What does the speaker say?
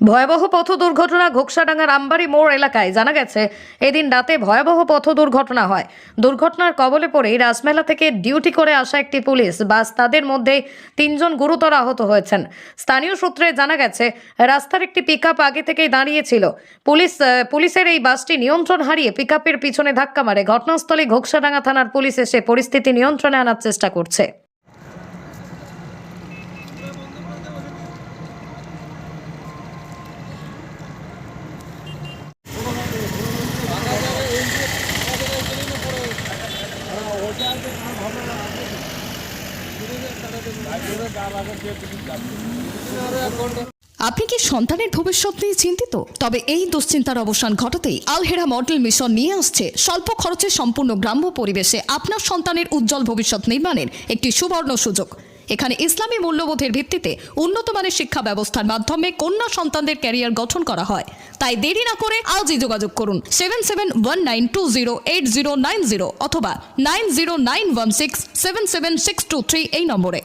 ভয়াবহ পথ দুর্ঘটনা ঘোকসাডাঙ্গার আমবাড়ি মোড় এলাকায়। জানা গেছে, এদিন রাতে ভয়াবহ পথ দুর্ঘটনা হয়। দুর্ঘটনার কবলে পড়েই রাসমেলা থেকে ডিউটি করে আসা একটি পুলিশ বাস তাদের মধ্যে তিনজন গুরুতর আহত হয়েছেন। স্থানীয় সূত্রে জানা গেছে, রাস্তার একটি পিকআপ আগে থেকেই দাঁড়িয়েছিল। পুলিশ পুলিশের এই বাসটি নিয়ন্ত্রণ হারিয়ে পিকআপের পিছনে ধাক্কা মারে। ঘটনাস্থলে ঘোকসাডাঙ্গা থানার পুলিশ এসে পরিস্থিতি নিয়ন্ত্রণে আনার চেষ্টা করছে। আপনি কি সন্তানের ভবিষ্যৎ নিয়ে চিন্তিত? তবে এই দুশ্চিন্তার অবসান ঘটাতেই আলহেরা মডেল মিশন নিয়ে আসছে স্বল্প খরচে সম্পূর্ণ গ্রাম্য পরিবেশে আপনার সন্তানের উজ্জ্বল ভবিষ্যৎ নির্মাণের একটি সুবর্ণ সুযোগ। এখানে ইসলামী মূল্যবোধের ভিত্তিতে উন্নত মানের শিক্ষা ব্যবস্থার মাধ্যমে কন্যা সন্তানদের ক্যারিয়ার গঠন করা হয়। তাই দেরি না করে আজই যোগাযোগ করুন seven seven one nine two zero eight zero nine zero অথবা nine zero nine one six seven seven six two three এই নম্বরে।